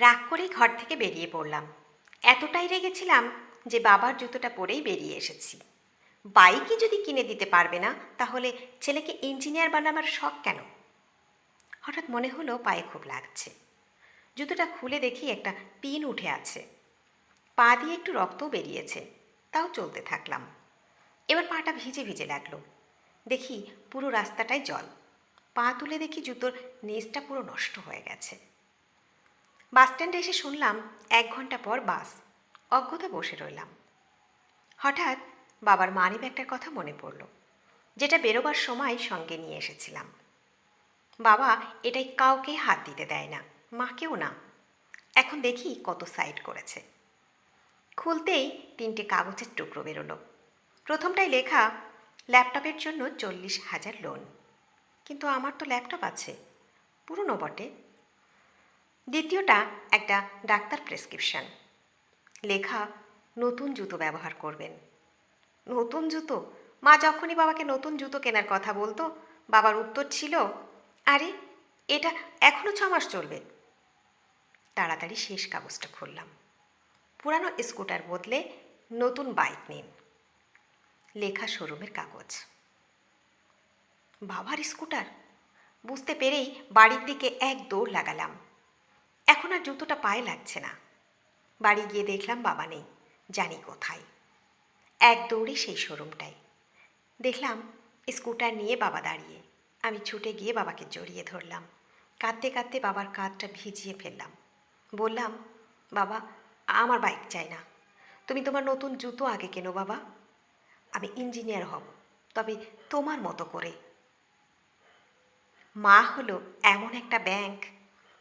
রাগ করেই ঘর থেকে বেরিয়ে পড়লাম। এতটাই রেগেছিলাম যে বাবার জুতোটা পরেই বেরিয়ে এসেছি। বাইকই যদি কিনে দিতে পারবে না, তাহলে ছেলেকে ইঞ্জিনিয়ার বানাবার শখ কেন? হঠাৎ মনে হলো পায়ে খুব লাগছে। জুতোটা খুলে দেখি একটা পিন উঠে আছে। পা দিয়ে একটু রক্তও বেরিয়েছে, তাও চলতে থাকলাম। এবার পাটা ভিজে ভিজে লাগল। দেখি পুরো রাস্তাটাই জল। পা তুলে দেখি জুতোর নেজটা পুরো নষ্ট হয়ে গেছে। বাস স্ট্যান্ডে এসে শুনলাম এক ঘণ্টা পর বাস। অজ্ঞতা বসে রইলাম। হঠাৎ বাবার মানি ব্যাগটার কথা মনে পড়ল, যেটা বেরোবার সময় সঙ্গে নিয়ে এসেছিলাম। বাবা এটাই কাউকে হাত দিতে দেয় না, মাকেও না। এখন দেখি কত সাইড করেছে। খুলতেই তিনটে কাগজের টুকরো বেরোলো। প্রথমটাই লেখা, ল্যাপটপের জন্য চল্লিশ হাজার লোন। কিন্তু আমার তো ল্যাপটপ আছে, পুরনো বটে। দ্বিতীয়টা একটা ডাক্তার প্রেসক্রিপশন। লেখা, নতুন জুতো ব্যবহার করবেন। নতুন জুতো? মা যখনই বাবাকে নতুন জুতো কেনার কথা বলতো, বাবার উত্তর ছিল, আরে, এটা এখনও ছ মাস চলবে। তাড়াতাড়ি শেষ কাগজটা খুললাম। পুরানো স্কুটার বদলে নতুন বাইক নিন। লেখা শোরুমের কাগজ। বাবার স্কুটার? বুঝতে পেরেই বাড়ির দিকে এক দৌড় লাগালাম। এখন আর জুতোটা পায়ে লাগছে না। বাড়ি গিয়ে দেখলাম বাবা নেই, জানি কোথায়। এক দৌড়ে সেই শোরুমটাই দেখলাম স্কুটার নিয়ে বাবা দাঁড়িয়ে। আমি ছুটে গিয়ে বাবাকে জড়িয়ে ধরলাম। কাঁদতে কাঁদতে বাবার কাঁধটা ভিজিয়ে ফেললাম। বললাম, বাবা, আমার বাইক চাই না। তুমি তোমার নতুন জুতো আগে কেনো বাবা। আমি ইঞ্জিনিয়ার হব, তবে তোমার মতো করে। মা হলো এমন একটা ব্যাংক,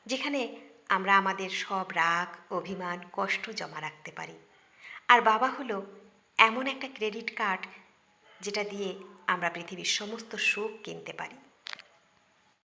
যেখানে আমরা আমাদের সব রাগ, অভিমান, কষ্ট জমা রাখতে পারি। আর বাবা হলো এমন একটা ক্রেডিট কার্ড যেটা দিয়ে আমরা পৃথিবীর সমস্ত সুখ কিনতে পারি।